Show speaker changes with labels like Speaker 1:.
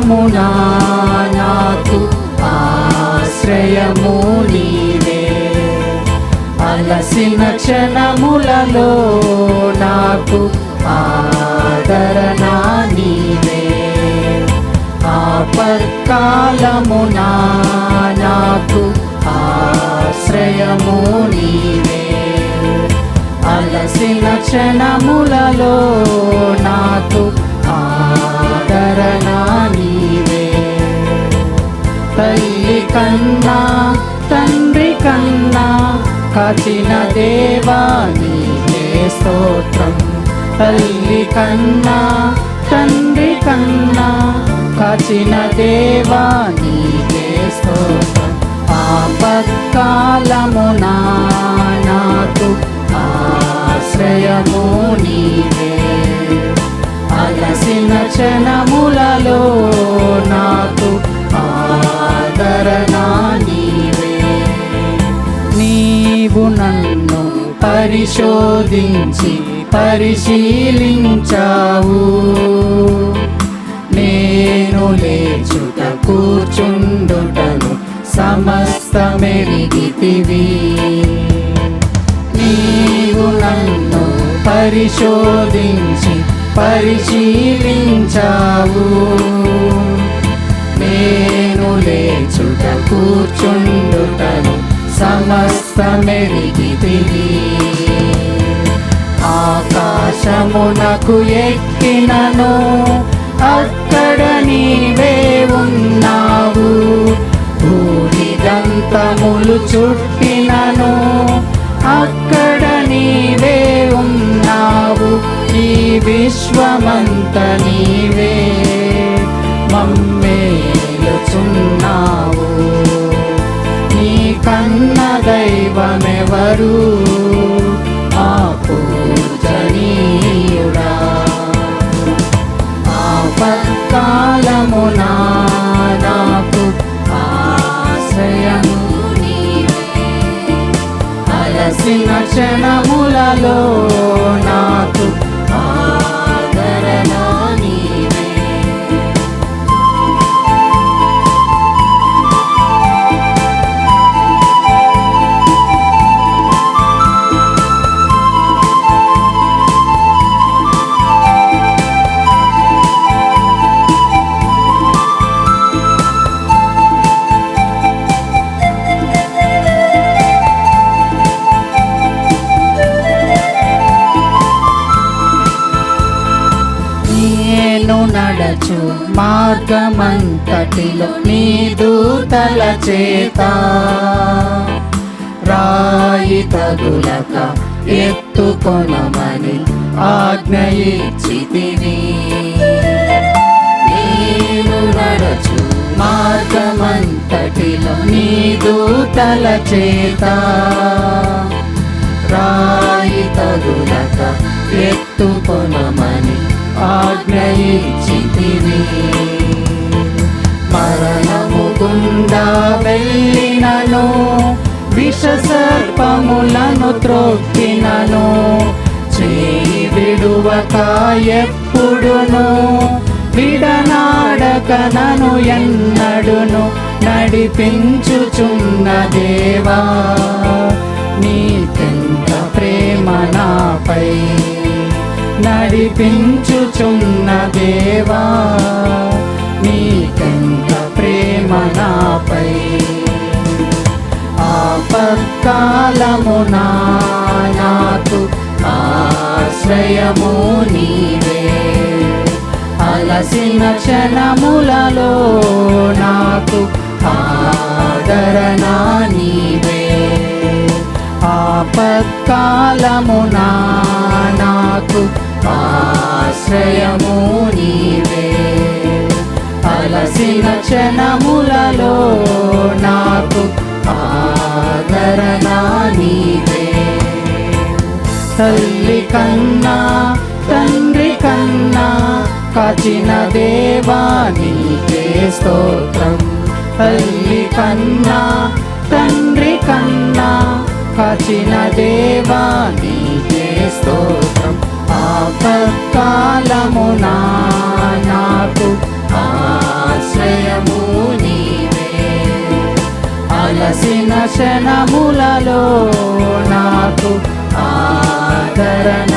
Speaker 1: ఆపత్కాలమునా నాకు ఆశ్రయము నీవే. అలసిన క్షణములలో నాకు ఆదరణ నీవే. ఆపత్కాలమునా నాకు ఆశ్రయము నీవే. అలసిన క్షణములలో నాకు కన్నా తండ్రి కన్నా కచిన దేవా నీకే స్తోత్రం. తల్లి కన్నా తండ్రి కన్నా కచిన దేవా నీకే స్తోత్రం. ఆపత్కాలమునా నాకు ఆశ్రయము నీవే. అలసిన క్షణములలో పరిశోధించి పరిశీలించావు. నేను లేచుట కూర్చుండుటను సమస్తమెరిగితివి. నీవు నన్ను పరిశోధించి పరిశీలించావు. నేను లేచుట కూర్చుండు సమస్తమెరిగితివి ఆకాశమునకు ఎక్కినను అక్కడ నీవే ఉన్నావు. భూమిదంతములు చుట్టినను అక్కడ నీవే ఉన్నావు. ఈ విశ్వమంత నీవే. ఎవరు ఆ పూజనీయుడా. ఆపత్కాలమునా నేను నడచు మార్గమంతటిలో నీ దూతల చేత. రాయి తగులక ఎత్తుకొనమని ఆజ్ఞ ఇచ్చితివి నేను నడచు మార్గమంతటిలో నీ దూతల చేత. రాయి తగులక ఎత్తుకొనమని ఆజ్ఞ మరణము గుండా వెళ్ళినను విష సర్పములను త్రొక్కినను. చేయి విడువక ఎప్పుడును విడనాడక నను ఎన్నడును నడిపించుచున్న దేవా. నీకెంత ప్రేమ నాపై నడిపించుచున్న దేవా నీకెంత ప్రేమ నాపై. ఆపత్కాలమునా నాకు ఆశ్రయము నీవే. అలసిన క్షణములలో నాకు ఆదరణ నీవే. ఆపత్కాలమునా ఆశ్రయము నీవే అలసిన క్షణములలో నాకు ఆదరణ నీవే తల్లి కన్నా తండ్రి కన్నా కాచిన దేవా నీకే స్తోత్రం. తల్లి కన్నా తండ్రి కన్నా కాచిన దేవా నీకే స్తోత్రం. ఆపత్కాలమున నాకు ఆశ్రయము నీవే. అలసిన క్షణములలో నాకు ఆదరణ